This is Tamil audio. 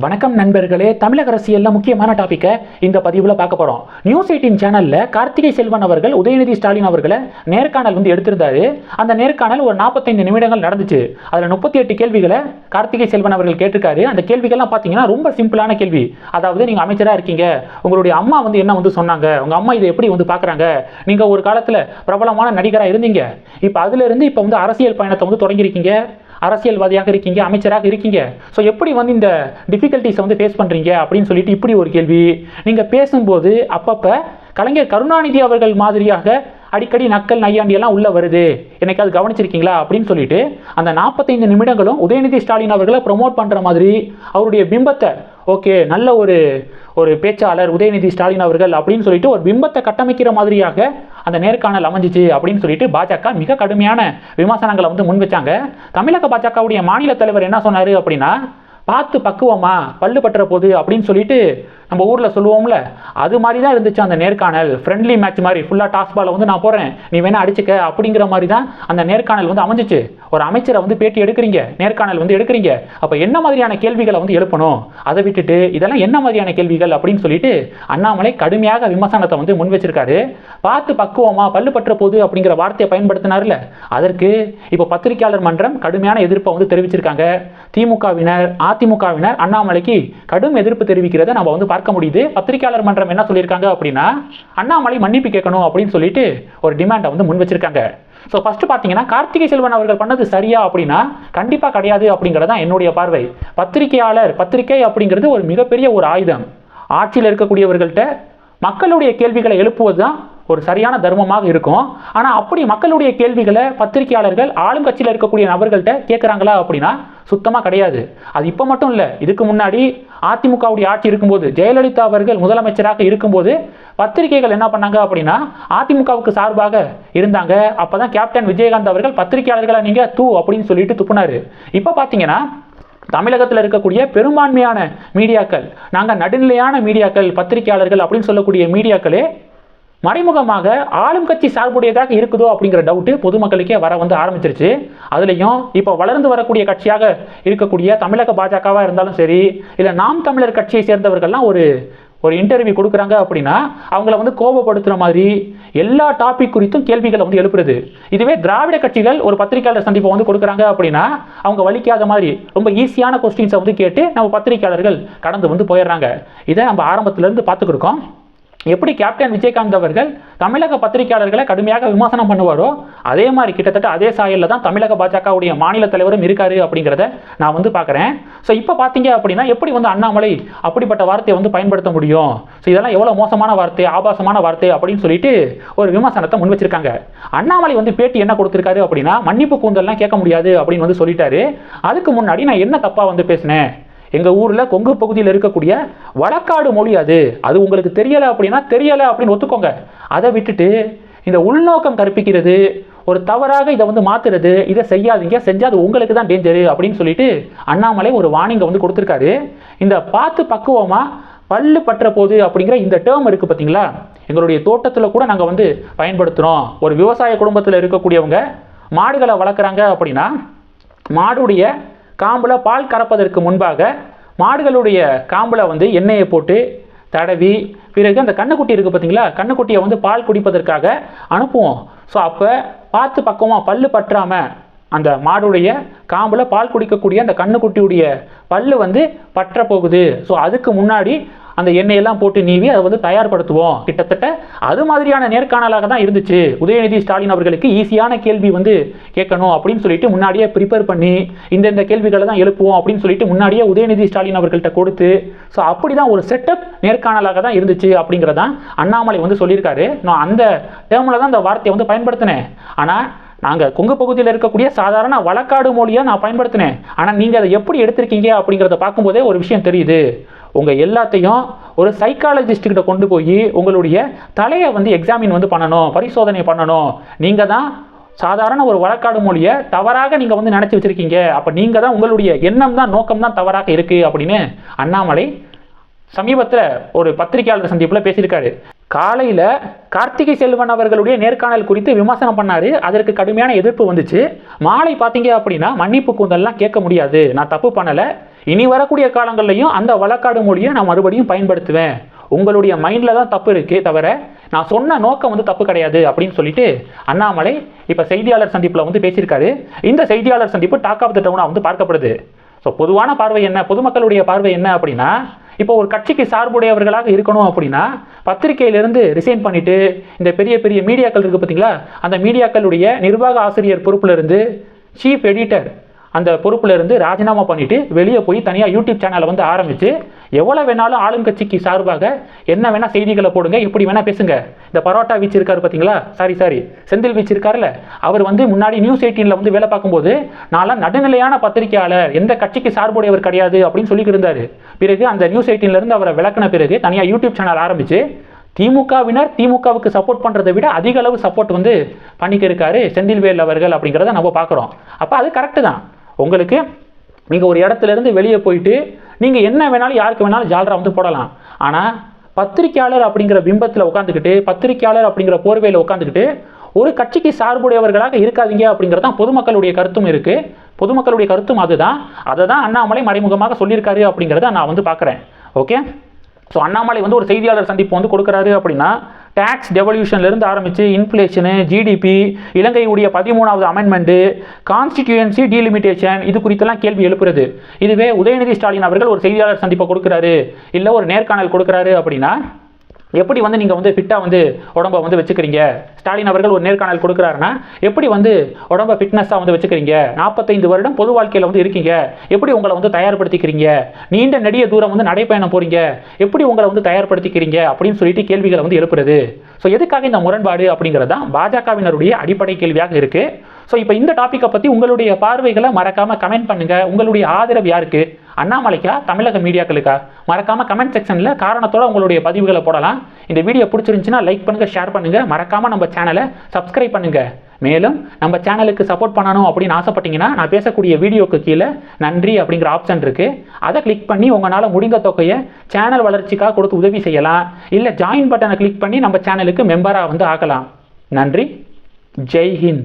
வணக்கம் நண்பர்களே தமிழக அரசியலில் முக்கியமான டாப்பிக்கை இந்த பதிவில் பார்க்க போகிறோம் நியூஸ் எயிட்டின் சேனலில் கார்த்திகை செல்வன் அவர்கள் உதயநிதி ஸ்டாலின் அவர்களை நேர்காணல் வந்து எடுத்திருந்தாரு. அந்த நேர்காணல் ஒரு நாற்பத்தைந்து நிமிடங்கள் நடந்துச்சு. அதில் முப்பத்தி எட்டு கேள்விகளை கார்த்திகை செல்வன் அவர்கள் கேட்டிருக்காரு. அந்த கேள்விகள்லாம் பார்த்தீங்கன்னா ரொம்ப சிம்பிளான கேள்வி. அதாவது நீங்கள் அமைச்சராக இருக்கீங்க. உங்களுடைய அம்மா வந்து என்ன வந்து சொன்னாங்க? உங்கள் அம்மா இதை எப்படி வந்து பார்க்குறாங்க? நீங்கள் ஒரு காலத்தில் பிரபலமான நடிகராக இருந்தீங்க. இப்போ அதிலிருந்து இப்போ வந்து அரசியல் பயணத்தை வந்து தொடங்கியிருக்கீங்க. அரசியல்வாதியாக இருக்கீங்க அமைச்சராக இருக்கீங்க. ஸோ எப்படி வந்து இந்த டிஃபிகல்ட்டிஸை வந்து ஃபேஸ் பண்ணுறீங்க அப்படின்னு சொல்லிட்டு இப்படி ஒரு கேள்வி. நீங்கள் பேசும்போது அப்பப்போ கலைஞர் கருணாநிதி அவர்கள் மாதிரியாக அடிக்கடி நக்கல் நையாண்டி எல்லாம் உள்ள வருது. எனக்கு அது கவனிச்சிருக்கீங்களா? அப்படின்னு சொல்லிட்டு அந்த நாற்பத்தைந்து நிமிடங்களும் உதயநிதி ஸ்டாலின் அவர்களை ப்ரொமோட் பண்ணுற மாதிரி அவருடைய பிம்பத்தை ஓகே நல்ல ஒரு ஒரு பேச்சாளர் உதயநிதி ஸ்டாலின் அவர்கள் அப்படின்னு சொல்லிட்டு ஒரு பிம்பத்தை கட்டமைக்கிற மாதிரியாக அந்த நேர்காணல் அமைஞ்சிச்சு அப்படின்னு சொல்லிட்டு பாஜக மிக கடுமையான விமர்சனங்களை வந்து முன் வச்சாங்க. தமிழக பாஜகவுடைய மாநில தலைவர் என்ன சொன்னார் அப்படின்னா பார்த்து பக்குவமா பல்லு பட்டுற போது அப்படின்னு சொல்லிட்டு நம்ம ஊரில் சொல்லுவோம்ல அது மாதிரி தான் இருந்துச்சு அந்த நேர்காணல். ஃப்ரெண்ட்லி மேட்ச் மாதிரி ஃபுல்லாக டாஸ் பாலை வந்து நான் போகிறேன் நீ வேணால் அடிச்சுக்க அப்படிங்கிற மாதிரி தான் அந்த நேர்காணல் வந்து அமைஞ்சிச்சு. ஒரு அமைச்சரை வந்து பேட்டி எடுக்கிறீங்க நேர்காணல் வந்து எடுக்கிறீங்க. அப்போ என்ன மாதிரியான கேள்விகளை வந்து எழுப்பணும்? அதை விட்டுட்டு இதெல்லாம் என்ன மாதிரியான கேள்விகள் அப்படின்னு சொல்லிட்டு அண்ணாமலை கடுமையாக விமர்சனத்தை வந்து முன் வச்சிருக்காரு. பார்த்து பக்குவமா பல்லு பற்ற போது அப்படிங்கிற வார்த்தையை பயன்படுத்தினார்ல அதற்கு இப்போ பத்திரிகையாளர் மன்றம் கடுமையான எதிர்ப்பை வந்து தெரிவிச்சிருக்காங்க. திமுகவினர் அதிமுகவினர் அண்ணாமலைக்கு கடும் எதிர்ப்பு தெரிவிக்கிறத நம்ம வந்து பார்க்க முடியுது. பத்திரிகையாளர் மன்றம் என்ன சொல்லியிருக்காங்க அப்படின்னா அண்ணாமலை மன்னிப்பு கேட்கணும் அப்படின்னு சொல்லிட்டு ஒரு டிமாண்டை வந்து முன் வச்சிருக்காங்க. ஸோ ஃபஸ்ட்டு பார்த்தீங்கன்னா கார்த்திகை செல்வன் அவர்கள் பண்ணது சரியா அப்படின்னா கண்டிப்பாக கிடையாது அப்படிங்கிறது தான் என்னுடைய பார்வை. பத்திரிகையாளர் பத்திரிகை அப்படிங்கிறது ஒரு மிகப்பெரிய ஒரு ஆயுதம். ஆட்சியில் இருக்கக்கூடியவர்கள்ட்ட மக்களுடைய கேள்விகளை எழுப்புவது தான் ஒரு சரியான தர்மமாக இருக்கும். ஆனால் அப்படி மக்களுடைய கேள்விகளை பத்திரிகையாளர்கள் ஆளுங்கட்சியில் இருக்கக்கூடிய நபர்கள்ட்ட கேட்குறாங்களா அப்படின்னா சுத்தமாக கிடையாது. அது இப்போ மட்டும் இல்லை இதுக்கு முன்னாடி அதிமுகவுடைய ஆட்சி இருக்கும்போது ஜெயலலிதா அவர்கள் முதலமைச்சராக இருக்கும்போது பத்திரிகைகள் என்ன பண்ணாங்க அப்படின்னா அதிமுகவுக்கு சார்பாக இருந்தாங்க. அப்போ தான் கேப்டன் விஜயகாந்த் அவர்கள் பத்திரிகையாளர்களை நீங்கள் தூ அப்படின்னு சொல்லிட்டு துப்புனார். இப்போ பார்த்தீங்கன்னா தமிழகத்தில் இருக்கக்கூடிய பெரும்பான்மையான மீடியாக்கள் நாங்கள் நடுநிலையான மீடியாக்கள் பத்திரிகையாளர்கள் அப்படின்னு சொல்லக்கூடிய மீடியாக்களே மறைமுகமாக ஆளும் கட்சி சார்புடையதாக இருக்குதோ அப்படிங்கிற டவுட்டு பொதுமக்களுக்கே வர வந்து ஆரம்பிச்சிருச்சு. அதுலேயும் இப்போ வளர்ந்து வரக்கூடிய கட்சியாக இருக்கக்கூடிய தமிழக பாஜகவாக இருந்தாலும் சரி இல்லை நாம் தமிழர் கட்சியை சேர்ந்தவர்கள்லாம் ஒரு ஒரு இன்டர்வியூ கொடுக்குறாங்க அப்படின்னா அவங்கள வந்து கோபப்படுத்துகிற மாதிரி எல்லா டாபிக் குறித்தும் கேள்விகளை வந்து எழுப்புறது. இதுவே திராவிட கட்சிகள் ஒரு பத்திரிகையாளர் சந்திப்பை வந்து கொடுக்குறாங்க அப்படின்னா அவங்க வலிக்காத மாதிரி ரொம்ப ஈஸியான கொஸ்டின்ஸை வந்து கேட்டு நம்ம பத்திரிகையாளர்கள் கடந்து வந்து போயிடுறாங்க. இதை நம்ம ஆரம்பத்திலேருந்து பார்த்துக்கிருக்கோம். எப்படி கேப்டன் விஜயகாந்த் அவர்கள் தமிழக பத்திரிகையாளர்களை கடுமையாக விமர்சனம் பண்ணுவாரோ அதே மாதிரி கிட்டத்தட்ட அதே சாயலில் தான் தமிழக பாஜகவுடைய மாநில தலைவரும் இருக்காரு அப்படிங்கிறத நான் வந்து பார்க்குறேன். ஸோ இப்போ பார்த்தீங்க அப்படின்னா எப்படி வந்து அண்ணாமலை அப்படிப்பட்ட வார்த்தையை வந்து பயன்படுத்த முடியும்? ஸோ இதெல்லாம் எவ்வளோ மோசமான வார்த்தை ஆபாசமான வார்த்தை அப்படின்னு சொல்லிட்டு ஒரு விமர்சனத்தை முன் வச்சிருக்காங்க. அண்ணாமலை வந்து பேட்டி என்ன கொடுத்துருக்காரு அப்படின்னா மன்னிப்பு கூந்தல்லாம் கேட்க முடியாது அப்படின்னு வந்து சொல்லிட்டாரு. அதுக்கு முன்னாடி நான் என்ன தப்பாக வந்து பேசினேன்? எங்கள் ஊரில் கொங்கு பகுதியில் இருக்கக்கூடிய வழக்காடு மொழி அது. அது உங்களுக்கு தெரியலை அப்படின்னா தெரியலை அப்படின்னு ஒத்துக்கோங்க. அதை விட்டுட்டு இந்த உள்நோக்கம் கற்பிக்கிறது ஒரு தவறாக இதை வந்து மாற்றுறது இதை செய்யாதீங்க செஞ்சால் அது உங்களுக்கு தான் டேஞ்சரு அப்படின்னு சொல்லிட்டு அண்ணாமலை ஒரு வார்னிங்கை வந்து கொடுத்துருக்காரு. இந்த பார்த்து பக்குவமாக பல்லு பற்ற போது அப்படிங்கிற இந்த டேர்ம் இருக்குது பார்த்தீங்களா எங்களுடைய தோட்டத்தில் கூட நாங்கள் வந்து பயன்படுத்துகிறோம் ஒரு விவசாய குடும்பத்தில் இருக்கக்கூடியவங்க மாடுகளை வளர்க்குறாங்க அப்படின்னா மாடுடைய காம்பில் பால் கறப்பதற்கு முன்பாக மாடுகளுடைய காம்பில் வந்து எண்ணெயை போட்டு தடவி பிறகு அந்த கண்ணுக்குட்டி இருக்குது பார்த்தீங்களா கண்ணுக்குட்டியை வந்து பால் குடிப்பதற்காக அனுப்புவோம். ஸோ அப்போ பார்த்து பக்கமாக பல்லு பற்றாமல் அந்த மாடுடைய காம்பில் பால் குடிக்கக்கூடிய அந்த கண்ணுக்குட்டியுடைய பல்லு வந்து பற்ற போகுது. ஸோ அதுக்கு முன்னாடி அந்த எண்ணெயெல்லாம் போட்டு நீவி அதை வந்து தயார்படுத்துவோம். கிட்டத்தட்ட அது மாதிரியான நேர்காணலாக தான் இருந்துச்சு. உதயநிதி ஸ்டாலின் அவர்களுக்கு ஈஸியான கேள்வி வந்து கேட்கணும் அப்படின்னு சொல்லிட்டு முன்னாடியே ப்ரிப்பேர் பண்ணி இந்தந்த கேள்விகளை தான் எழுப்புவோம் அப்படின்னு சொல்லிட்டு முன்னாடியே உதயநிதி ஸ்டாலின் அவர்கள்ட்ட கொடுத்து ஸோ அப்படி தான் ஒரு செட்டப் நேர்காணலாக தான் இருந்துச்சு அப்படிங்கிறதான் அண்ணாமலை வந்து சொல்லியிருக்காரு. நான் அந்த டேர்மில் தான் அந்த வார்த்தையை வந்து பயன்படுத்தினேன். ஆனால் நாங்கள் கொங்கு பகுதியில் இருக்கக்கூடிய சாதாரண வழக்காடு மொழியை நான் பயன்படுத்தினேன். ஆனால் நீங்கள் அதை எப்படி எடுத்திருக்கீங்க அப்படிங்கிறத பார்க்கும்போதே ஒரு விஷயம் தெரியுது. உங்கள் எல்லாத்தையும் ஒரு சைக்காலஜிஸ்ட்டுக்கிட்ட கொண்டு போய் உங்களுடைய தலையை வந்து எக்ஸாமின் வந்து பண்ணணும் பரிசோதனை பண்ணணும். நீங்கள் தான் சாதாரண ஒரு வழக்காடு மொழியை தவறாக நீங்கள் வந்து நினச்சி வச்சுருக்கீங்க. அப்போ நீங்கள் தான் உங்களுடைய எண்ணம் தான் நோக்கம் தான் தவறாக இருக்குது அப்படின்னு அண்ணாமலை சமீபத்தில் ஒரு பத்திரிகையாளர் சந்திப்பில் பேசியிருக்காரு. காலையில் கார்த்திகை செல்வன் அவர்களுடைய நேர்காணல் குறித்து விமர்சனம் பண்ணார். அதற்கு கடுமையான எதிர்ப்பு வந்துச்சு. மாலை பார்த்தீங்க அப்படின்னா மன்னிப்பு கூந்தல்லாம் கேட்க முடியாது. நான் தப்பு பண்ணலை. இனி வரக்கூடிய காலங்கள்லையும் அந்த வழக்காடு மொழியை நான் மறுபடியும் பயன்படுத்துவேன். உங்களுடைய மைண்டில் தான் தப்பு இருக்கே தவிர நான் சொன்ன நோக்கம் வந்து தப்பு கிடையாது அப்படின்னு சொல்லிட்டு அண்ணாமலை இப்போ செய்தியாளர் சந்திப்பில் வந்து பேசியிருக்காரு. இந்த செய்தியாளர் சந்திப்பு டாக் ஆஃப் த டவுனாக வந்து பார்க்கப்படுது. ஸோ பொதுவான பார்வை என்ன? பொதுமக்களுடைய பார்வை என்ன அப்படின்னா இப்போ ஒரு கட்சிக்கு சார்புடையவர்களாக இருக்கணும் அப்படின்னா பத்திரிகையிலிருந்து ரிசைன் பண்ணிட்டு இந்த பெரிய பெரிய மீடியாக்கள் இருக்குது பார்த்தீங்களா அந்த மீடியாக்களுடைய நிர்வாக ஆசிரியர் பொறுப்புல இருந்து சீஃப் எடிட்டர் அந்த பொறுப்புலேருந்து ராஜினாமா பண்ணிவிட்டு வெளியே போய் தனியாக யூடியூப் சேனலை வந்து ஆரம்பித்து எவ்வளோ வேணாலும் ஆளுங்கட்சிக்கு சார்பாக என்ன வேணால் செய்திகளை போடுங்க எப்படி வேணால் பேசுங்க. இந்த பரோட்டா வீச்சு இருக்காரு பார்த்தீங்களா சாரி சாரி செந்தில் வீச்சு இருக்காருல்ல அவர் வந்து முன்னாடி நியூஸ் எயிட்டீனில் வந்து வேலை பார்க்கும்போது நான்லாம் நடுநிலையான பத்திரிகையாளர் எந்த கட்சிக்கு சார்புடையவர் கிடையாது அப்படின்னு சொல்லிட்டு இருந்தாரு. பிறகு அந்த நியூஸ் எயிட்டீன்லேருந்து அவரை விளக்குன பிறகு தனியாக யூடியூப் சேனல் ஆரம்பித்து திமுகவினர் திமுகவுக்கு சப்போர்ட் பண்ணுறதை விட அதிக அளவு சப்போர்ட் வந்து பண்ணிக்க இருக்காரு செந்தில்வேல் அவர்கள் அப்படிங்கிறத நம்ம பார்க்குறோம். அப்போ அது கரெக்டு தான். உங்களுக்கு நீங்கள் ஒரு இடத்துல இருந்து வெளியே போயிட்டு நீங்கள் என்ன வேணாலும் யாருக்கு வேணாலும் ஜாலரா வந்து போடலாம். ஆனால் பத்திரிக்கையாளர் அப்படிங்கிற பிம்பத்தில் உட்காந்துக்கிட்டு பத்திரிக்கையாளர் அப்படிங்கிற போர்வையில் உட்காந்துக்கிட்டு ஒரு கட்சிக்கு சார்புடையவர்களாக இருக்காதீங்க அப்படிங்கிறது தான் பொதுமக்களுடைய கருத்தும் இருக்குது பொதுமக்களுடைய கருத்தும் அதுதான். அதை தான் அண்ணாமலை மறைமுகமாக சொல்லியிருக்காரு அப்படிங்கிறத நான் வந்து பார்க்குறேன். ஓகே ஸோ அண்ணாமலை வந்து ஒரு செய்தியாளர் சந்திப்பு வந்து கொடுக்குறாரு அப்படின்னா டேக்ஸ் டெவல்யூஷன்லேருந்து ஆரம்பித்து இன்ஃப்ளேஷனு ஜிடிபி இலங்கையுடைய பதிமூணாவது அமெண்ட்மெண்ட்டு கான்ஸ்டிடியூன்சி டீலிமிட்டேஷன் இது குறித்தெல்லாம் கேள்வி எழுப்புறது. இதுவே உதயநிதி ஸ்டாலின் அவர்கள் ஒரு செய்தியாளர் சந்திப்பை கொடுக்குறாரு இல்லை ஒரு நேர்காணல் கொடுக்குறாரு அப்படின்னா எப்படி வந்து நீங்கள் வந்து ஃபிட்டாக வந்து உடம்ப வந்து வச்சுக்கிறீங்க? ஸ்டாலின் அவர்கள் ஒரு நேர்காணல் கொடுக்குறாருன்னா எப்படி வந்து உடம்ப ஃபிட்னஸாக வந்து வச்சுக்கிறீங்க? நாற்பத்தைந்து வருடம் பொது வாழ்க்கையில் வந்து இருக்கீங்க. எப்படி உங்களை வந்து தயார்படுத்திக்கிறீங்க? நீண்ட நெடிய தூரம் வந்து நடைப்பயணம் போகிறீங்க எப்படி உங்களை வந்து தயார்படுத்திக்கிறீங்க? அப்படின்னு சொல்லிட்டு கேள்விகளை வந்து எழுப்புறது. ஸோ எதுக்காக இந்த முரண்பாடு அப்படிங்கிறது தான் பாஜகவினருடைய அடிப்படை கேள்வியாக இருக்குது ஸோ இப்போ இந்த டாப்பிக்கை பற்றி உங்களுடைய பார்வைகளை மறக்காமல் கமெண்ட் பண்ணுங்கள் உங்களுடைய ஆதரவு யாருக்கு? அண்ணாமலைக்கா தமிழக மீடியாக்களுக்கா? மறக்காமல் கமெண்ட் செக்ஷனில் காரணத்தோட உங்களுடைய பதிவுகளை போடலாம். இந்த வீடியோ பிடிச்சிருந்துச்சுன்னா லைக் பண்ணுங்கள் ஷேர் பண்ணுங்கள் மறக்காமல் நம்ம சேனலை சப்ஸ்கிரைப் பண்ணுங்கள் மேலும் நம்ம சேனலுக்கு சப்போர்ட் பண்ணணும் அப்படின்னு ஆசைப்பட்டீங்கன்னா நான் பேசக்கூடிய வீடியோக்கு கீழே நன்றி அப்படிங்கிற ஆப்ஷன் இருக்குது அதை கிளிக் பண்ணி உங்களால் முடிந்த தொகையை சேனல் வளர்ச்சிக்காக கொடுத்து உதவி செய்யலாம். இல்லை ஜாயின் பட்டனை கிளிக் பண்ணி நம்ம சேனலுக்கு மெம்பராக வந்து ஆகலாம். நன்றி. ஜெய் ஹிந்த்.